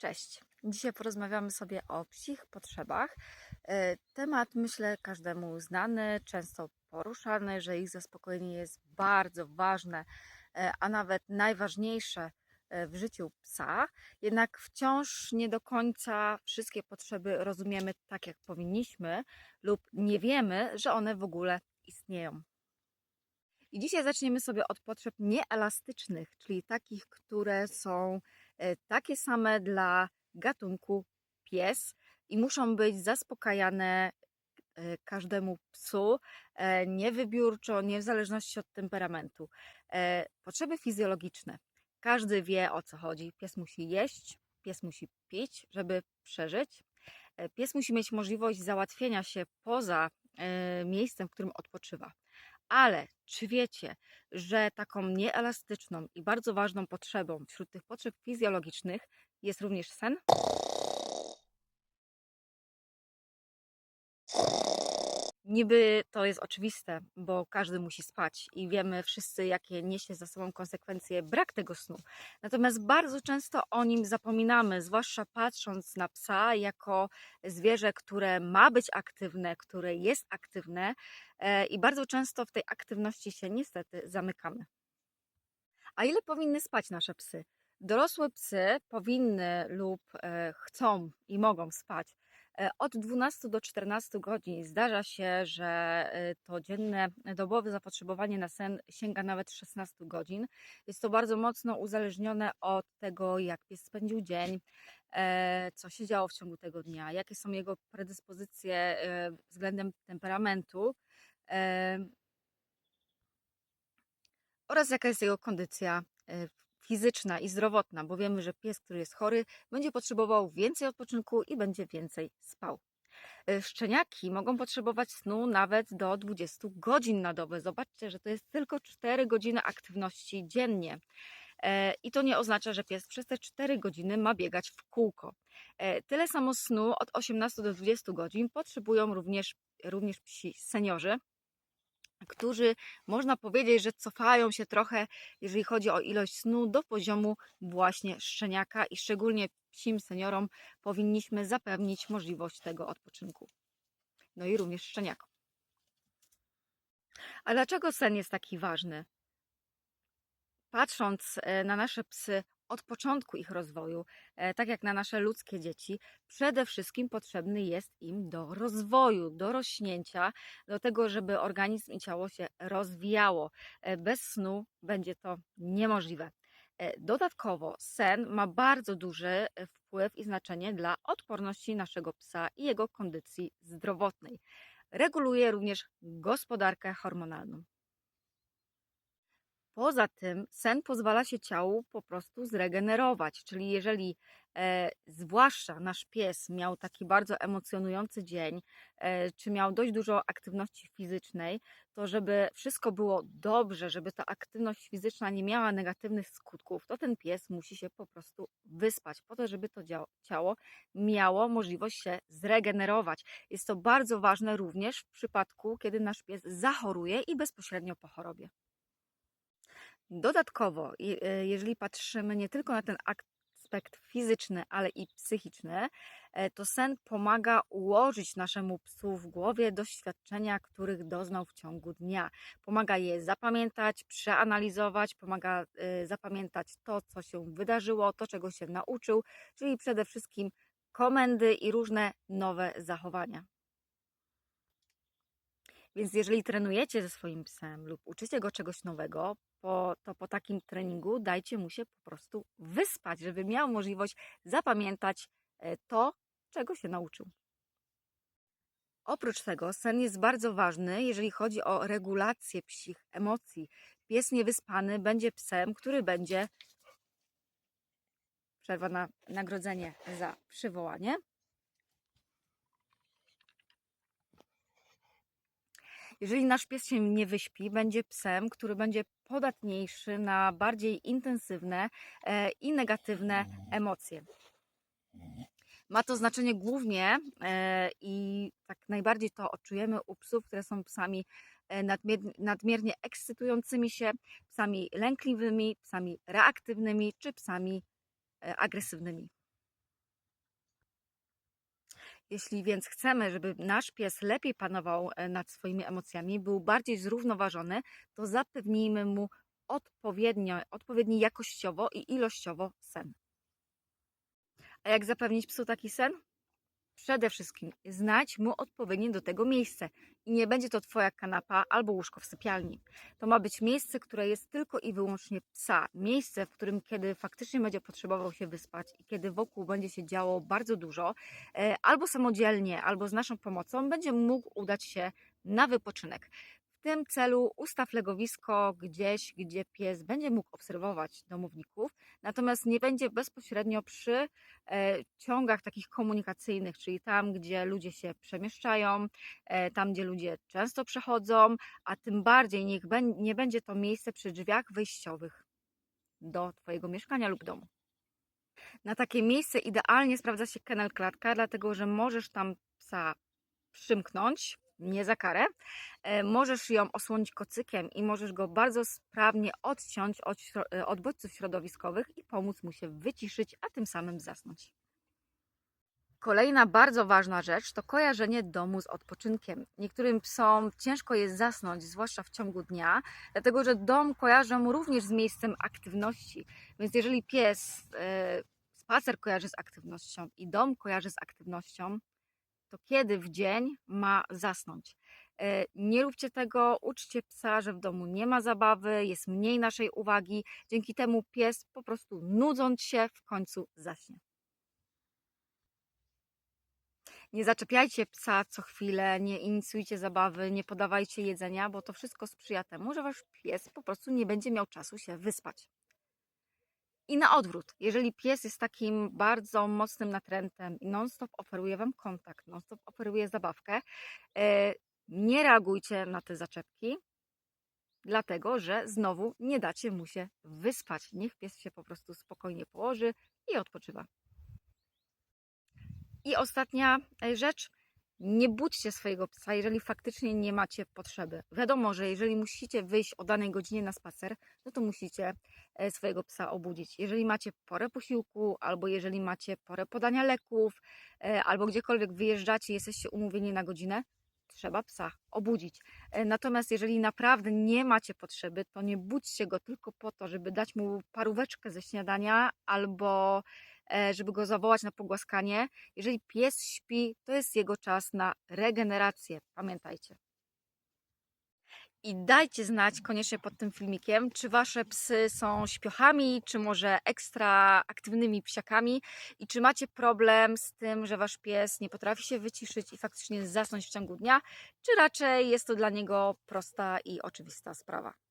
Cześć. Dzisiaj porozmawiamy sobie o psich potrzebach. E, Temat, myślę, każdemu znany, często poruszany, że ich zaspokojenie jest bardzo ważne, e, a nawet najważniejsze e, w życiu psa. Jednak wciąż nie do końca wszystkie potrzeby rozumiemy tak, jak powinniśmy, lub nie wiemy, że one w ogóle istnieją. I dzisiaj zaczniemy sobie od potrzeb nieelastycznych, czyli takich, które są takie same dla gatunku pies i muszą być zaspokajane e, każdemu psu, e, niewybiórczo, nie w zależności od temperamentu. E, Potrzeby fizjologiczne. Każdy wie o co chodzi. Pies musi jeść, pies musi pić, żeby przeżyć. E, Pies musi mieć możliwość załatwienia się poza e, miejscem, w którym odpoczywa. Ale czy wiecie, że taką nieelastyczną i bardzo ważną potrzebą wśród tych potrzeb fizjologicznych jest również sen? Niby to jest oczywiste, bo każdy musi spać i wiemy wszyscy, jakie niesie za sobą konsekwencje brak tego snu. Natomiast bardzo często o nim zapominamy, zwłaszcza patrząc na psa jako zwierzę, które ma być aktywne, które jest aktywne e, i bardzo często w tej aktywności się niestety zamykamy. A ile powinny spać nasze psy? Dorosłe psy powinny lub e, chcą i mogą spać od 12 do 14 godzin. Zdarza się, że e, to dzienne, dobowe zapotrzebowanie na sen sięga nawet 16 godzin. Jest to bardzo mocno uzależnione od tego, jak pies spędził dzień, e, co się działo w ciągu tego dnia, jakie są jego predyspozycje e, względem temperamentu e, oraz jaka jest jego kondycja e, fizyczna i zdrowotna, bo wiemy, że pies, który jest chory, będzie potrzebował więcej odpoczynku i będzie więcej spał. E, Szczeniaki mogą potrzebować snu nawet do 20 godzin na dobę. Zobaczcie, że to jest tylko 4 godziny aktywności dziennie. E, I to nie oznacza, że pies przez te 4 godziny ma biegać w kółko. E, Tyle samo snu od 18 do 20 godzin potrzebują również, również psi seniorzy, którzy można powiedzieć, że cofają się trochę, jeżeli chodzi o ilość snu, do poziomu właśnie szczeniaka i szczególnie psim seniorom powinniśmy zapewnić możliwość tego odpoczynku. No i również szczeniakom. A dlaczego sen jest taki ważny? Patrząc e, na nasze psy od początku ich rozwoju, e, tak jak na nasze ludzkie dzieci, przede wszystkim potrzebny jest im do rozwoju, do rośnięcia, do tego, żeby organizm i ciało się rozwijało. E, Bez snu będzie to niemożliwe. E, Dodatkowo sen ma bardzo duży wpływ i znaczenie dla odporności naszego psa i jego kondycji zdrowotnej. Reguluje również gospodarkę hormonalną. Poza tym sen pozwala się ciału po prostu zregenerować, czyli jeżeli e, zwłaszcza nasz pies miał taki bardzo emocjonujący dzień, e, czy miał dość dużo aktywności fizycznej, to żeby wszystko było dobrze, żeby ta aktywność fizyczna nie miała negatywnych skutków, to ten pies musi się po prostu wyspać, po to, żeby to ciało miało możliwość się zregenerować. Jest to bardzo ważne również w przypadku, kiedy nasz pies zachoruje i bezpośrednio po chorobie. Dodatkowo, e, jeżeli patrzymy nie tylko na ten aspekt fizyczny, ale i psychiczny, e, to sen pomaga ułożyć naszemu psu w głowie doświadczenia, których doznał w ciągu dnia. Pomaga je zapamiętać, przeanalizować, pomaga e, zapamiętać to, co się wydarzyło, to, czego się nauczył, czyli przede wszystkim komendy i różne nowe zachowania. Więc jeżeli trenujecie ze swoim psem lub uczycie go czegoś nowego, po, to po takim treningu dajcie mu się po prostu wyspać, żeby miał możliwość zapamiętać e, to, czego się nauczył. Oprócz tego sen jest bardzo ważny, jeżeli chodzi o regulację psich emocji. Pies niewyspany będzie psem, który będzie przerwa na nagrodzenie za przywołanie. Jeżeli nasz pies się nie wyśpi, będzie psem, który będzie podatniejszy na bardziej intensywne e, i negatywne emocje. Ma to znaczenie głównie e, i tak najbardziej to odczujemy u psów, które są psami e, nadmier- nadmiernie ekscytującymi się, psami lękliwymi, psami reaktywnymi czy psami agresywnymi. Jeśli więc chcemy, żeby nasz pies lepiej panował e, nad swoimi emocjami, był bardziej zrównoważony, to zapewnijmy mu odpowiednio, odpowiedni jakościowo i ilościowo sen. A jak zapewnić psu taki sen? Przede wszystkim znajdź mu odpowiednie do tego miejsce. I nie będzie to Twoja kanapa albo łóżko w sypialni. To ma być miejsce, które jest tylko i wyłącznie psa. Miejsce, w którym kiedy faktycznie będzie potrzebował się wyspać i kiedy wokół będzie się działo bardzo dużo, e, albo samodzielnie, albo z naszą pomocą, będzie mógł udać się na wypoczynek. W tym celu ustaw legowisko gdzieś, gdzie pies będzie mógł obserwować domowników, natomiast nie będzie bezpośrednio przy e, ciągach takich komunikacyjnych, czyli tam, gdzie ludzie się przemieszczają, e, tam, gdzie ludzie często przechodzą, a tym bardziej niech nie będzie to miejsce przy drzwiach wejściowych do Twojego mieszkania lub domu. Na takie miejsce idealnie sprawdza się kennel klatka, dlatego że możesz tam psa przymknąć, nie za karę, e, możesz ją osłonić kocykiem i możesz go bardzo sprawnie odciąć od, e, od bodźców środowiskowych i pomóc mu się wyciszyć, a tym samym zasnąć. Kolejna bardzo ważna rzecz to kojarzenie domu z odpoczynkiem. Niektórym psom ciężko jest zasnąć, zwłaszcza w ciągu dnia, dlatego że dom kojarzą również z miejscem aktywności. Więc jeżeli pies e, spacer kojarzy z aktywnością i dom kojarzy z aktywnością, to kiedy w dzień ma zasnąć? E, Nie róbcie tego, uczcie psa, że w domu nie ma zabawy, jest mniej naszej uwagi. Dzięki temu pies po prostu nudząc się w końcu zaśnie. Nie zaczepiajcie psa co chwilę, nie inicjujcie zabawy, nie podawajcie jedzenia, bo to wszystko sprzyja temu, że wasz pies po prostu nie będzie miał czasu się wyspać. I na odwrót, jeżeli pies jest takim bardzo mocnym natrętem i non-stop oferuje wam kontakt, non-stop oferuje zabawkę, e, nie reagujcie na te zaczepki, dlatego że znowu nie dacie mu się wyspać. Niech pies się po prostu spokojnie położy i odpoczywa. I ostatnia e, rzecz. Nie budźcie swojego psa, jeżeli faktycznie nie macie potrzeby. Wiadomo, że jeżeli musicie wyjść o danej godzinie na spacer, no to musicie e, swojego psa obudzić. Jeżeli macie porę posiłku, albo jeżeli macie porę podania leków, e, albo gdziekolwiek wyjeżdżacie, jesteście umówieni na godzinę, trzeba psa obudzić. E, Natomiast jeżeli naprawdę nie macie potrzeby, to nie budźcie go tylko po to, żeby dać mu paróweczkę ze śniadania albo żeby go zawołać na pogłaskanie. Jeżeli pies śpi, to jest jego czas na regenerację. Pamiętajcie. I dajcie znać koniecznie pod tym filmikiem, czy wasze psy są śpiochami, czy może ekstra aktywnymi psiakami i czy macie problem z tym, że wasz pies nie potrafi się wyciszyć i faktycznie zasnąć w ciągu dnia, czy raczej jest to dla niego prosta i oczywista sprawa.